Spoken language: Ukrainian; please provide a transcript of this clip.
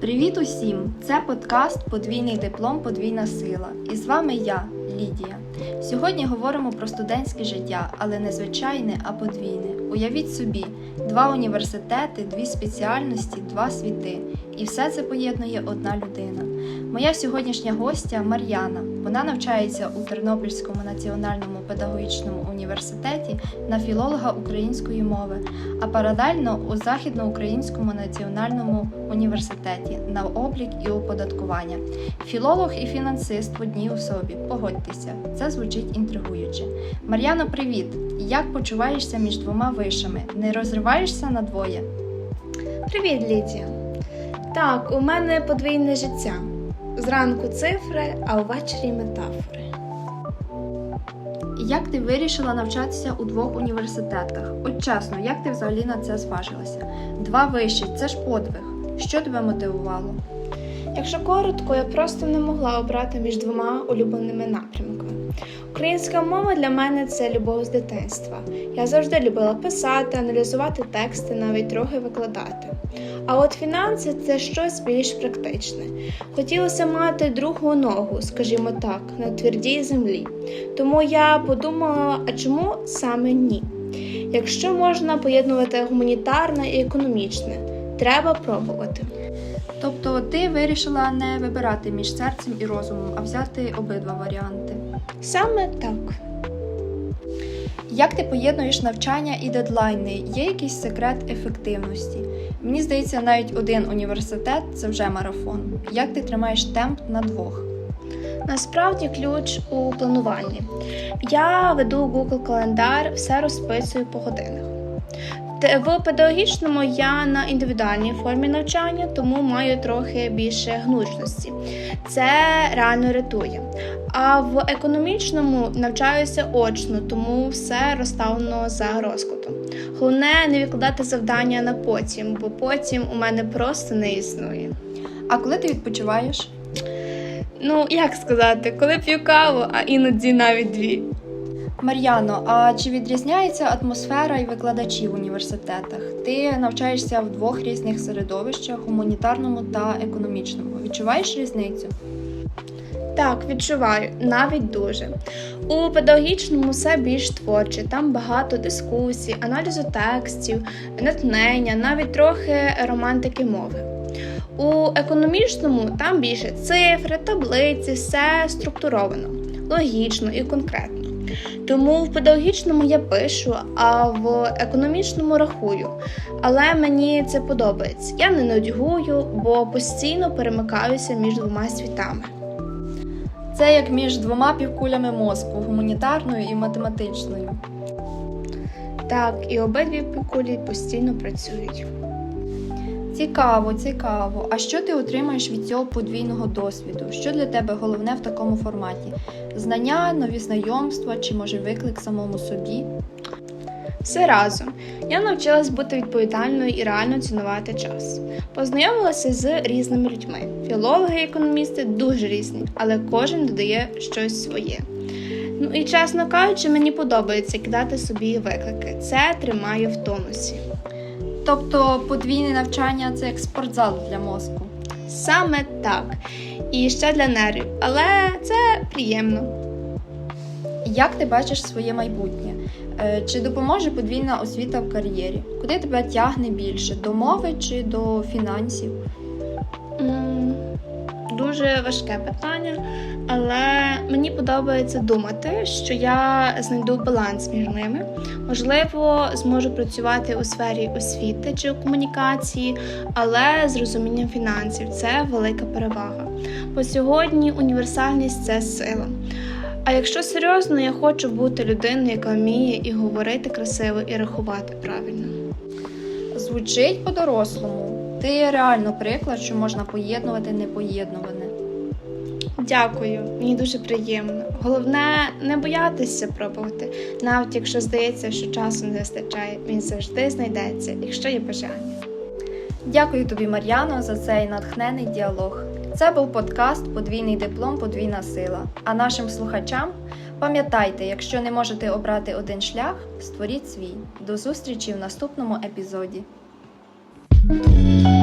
Привіт усім! Це подкаст Подвійний диплом, подвійна сила. І з вами я, Лідія. Сьогодні говоримо про студентське життя, але не звичайне, а подвійне. Уявіть собі, два університети, дві спеціальності, два світи. І все це поєднує одна людина. Моя сьогоднішня гостя Мар'яна. Вона навчається у Тернопільському національному педагогічному університеті на філолога української мови, а паралельно у Західноукраїнському національному університеті на облік і оподаткування. Філолог і фінансист в одній особі. Погодьтеся, це звучить інтригуюче. Мар'яно, привіт! Як почуваєшся між двома вишами? Не розриваєшся на двоє? Привіт, Лідія. Так, у мене подвійне життя. Зранку цифри, а увечері метафори. Як ти вирішила навчатися у двох університетах? От чесно, як ти взагалі на це зважилася? Два вищі це ж подвиг. Що тебе мотивувало? Якщо коротко, я просто не могла обрати між двома улюбленими напрямками. Українська мова для мене це любов з дитинства. Я завжди любила писати, аналізувати тексти, навіть трохи викладати. А от фінанси це щось більш практичне. Хотілося мати другу ногу, скажімо так, на твердій землі. Тому я подумала, а чому саме ні? Якщо можна поєднувати гуманітарне і економічне, треба пробувати. Тобто ти вирішила не вибирати між серцем і розумом, а взяти обидва варіанти. Саме так. Як ти поєднуєш навчання і дедлайни? Є якийсь секрет ефективності? Мені здається, навіть один університет це вже марафон. Як ти тримаєш темп на двох? Насправді ключ у плануванні. Я веду Google календар, все розписую по годинах. Те- В педагогічному я на індивідуальній формі навчання, тому маю трохи більше гнучності. Це реально рятує. А в економічному навчаюся очно, тому все розставлено за розкладом. Головне не відкладати завдання на потім, бо потім у мене просто не існує. А коли ти відпочиваєш? Ну, як сказати, коли п'ю каву, а іноді навіть дві. Мар'яно, а чи відрізняється атмосфера і викладачі в університетах? Ти навчаєшся в двох різних середовищах гуманітарному та економічному. Відчуваєш різницю? Так, відчуваю, навіть дуже. У педагогічному все більш творче, там багато дискусій, аналізу текстів, натхнення, навіть трохи романтики мови. У економічному там більше цифри, таблиці, все структуровано, логічно і конкретно. Тому в педагогічному я пишу, а в економічному рахую. Але мені це подобається. Я не нудьгую, бо постійно перемикаюся між двома світами. Це як між двома півкулями мозку гуманітарною і математичною. Так, і обидві кулі постійно працюють. Цікаво, цікаво. А що ти отримаєш від цього подвійного досвіду? Що для тебе головне в такому форматі? Знання, нові знайомства чи може виклик самому собі? Все разом. Я навчилась бути відповідальною і реально цінувати час. Познайомилася з різними людьми. Філологи економісти дуже різні, але кожен додає щось своє. Ну і чесно кажучи, мені подобається кидати собі виклики. Це тримає в тонусі. Тобто подвійне навчання це як спортзал для мозку. Саме так. І ще для нервів, але це приємно. Як ти бачиш своє майбутнє? Е, Чи допоможе подвійна освіта в кар'єрі? Куди тебе тягне більше? До мови чи до фінансів? Дуже важке питання, але мені подобається думати, що я знайду баланс між ними. Можливо, зможу працювати у сфері освіти чи комунікації, але з розумінням фінансів це велика перевага. Бо сьогодні універсальність це сила. А якщо серйозно, я хочу бути людиною, яка вміє і говорити красиво, і рахувати правильно. Звучить по-дорослому. Ти реально приклад, що можна поєднувати непоєднуване. Дякую, мені дуже приємно. Головне не боятися пробувати, навіть якщо здається, що часу не вистачає, він завжди знайдеться, якщо є бажання. Дякую тобі, Мар'яно, за цей натхнений діалог. Це був подкаст Подвійний диплом, подвійна сила. А нашим слухачам Пам'ятайте, якщо не можете обрати один шлях, створіть свій. До зустрічі в наступному епізоді. Música